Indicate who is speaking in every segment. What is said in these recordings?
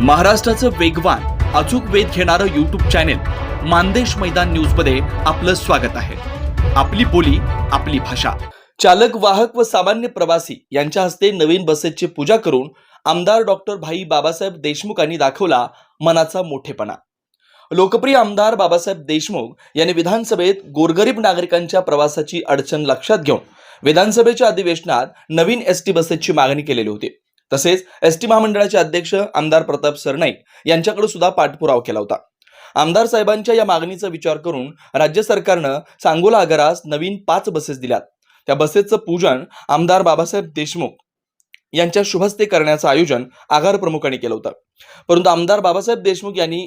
Speaker 1: महाराष्ट्राचं वेगवान अचूक वेध घेणारं यूट्यूब चॅनेल मानदेश मैदान न्यूजमध्ये आपलं स्वागत आहे. आपली बोली आपली भाषा. चालक वाहक व सामान्य प्रवासी यांच्या हस्ते नवीन बसेसची पूजा करून आमदार डॉक्टर भाई बाबासाहेब देशमुखांनी दाखवला मनाचा मोठेपणा. लोकप्रिय आमदार बाबासाहेब देशमुख यांनी विधानसभेत गोरगरीब नागरिकांच्या प्रवासाची अडचण लक्षात घेऊन विधानसभेच्या अधिवेशनात नवीन एस टी बसेसची मागणी केलेली होती. तसेच एस टी महामंडळाचे अध्यक्ष आमदार प्रताप सरनाईक यांच्याकडे सुद्धा पाठपुरावा केला होता. आमदार साहेबांच्या या मागणीचा विचार करून राज्य सरकारनं सांगोला आगारास नवीन पाच बसेस दिल्यात. त्या बसेसचं पूजन आमदार बाबासाहेब देशमुख यांच्या शुभस्ते करण्याचं आयोजन आगार प्रमुखांनी केलं होतं. परंतु आमदार बाबासाहेब देशमुख यांनी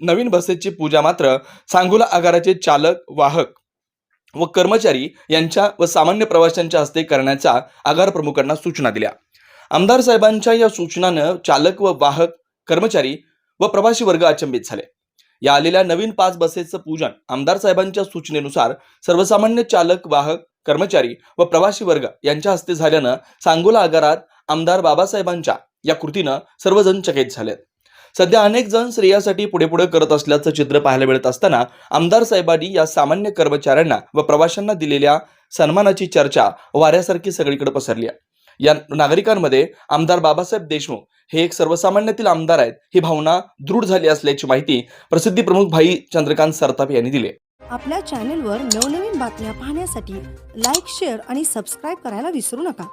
Speaker 1: नवीन बसेसची पूजा मात्र सांगोला आगाराचे चालक वाहक व कर्मचारी यांच्या व सामान्य प्रवाशांच्या हस्ते करण्याच्या आगार प्रमुखांना सूचना दिल्या. आमदार साहेबांच्या या सूचनानं चालक व वाहक कर्मचारी व प्रवासी वर्ग अचंबित झाले. या आलेल्या नवीन पाच बसेसचं पूजन आमदार साहेबांच्या सूचनेनुसार सर्वसामान्य चालक वाहक कर्मचारी व प्रवासी वर्ग यांच्या हस्ते झाल्यानं सांगोला आगारात आमदार बाबासाहेबांच्या या कृतीनं सर्वजण चकित झालेत. सध्या अनेक जण स्त्रियासाठी पुढे पुढे करत असल्याचं चित्र पाहायला मिळत असताना आमदार साहेबांनी या सामान्य कर्मचाऱ्यांना व प्रवाशांना दिलेल्या सन्मानाची चर्चा वाऱ्यासारखी सगळीकडे पसरली आहे. या नागरिकांमध्ये आमदार बाबासाहेब देशमुख हे एक सर्वसामान्यातील आमदार आहेत. ही भावना दृढ झाली असल्याची माहिती प्रसिद्धी प्रमुख भाई चंद्रकांत सरताप यांनी दिली
Speaker 2: आपल्या चॅनेलवर नवनवीन बातम्या पाहण्यासाठी लाईक शेअर आणि सबस्क्राईब करायला विसरू नका.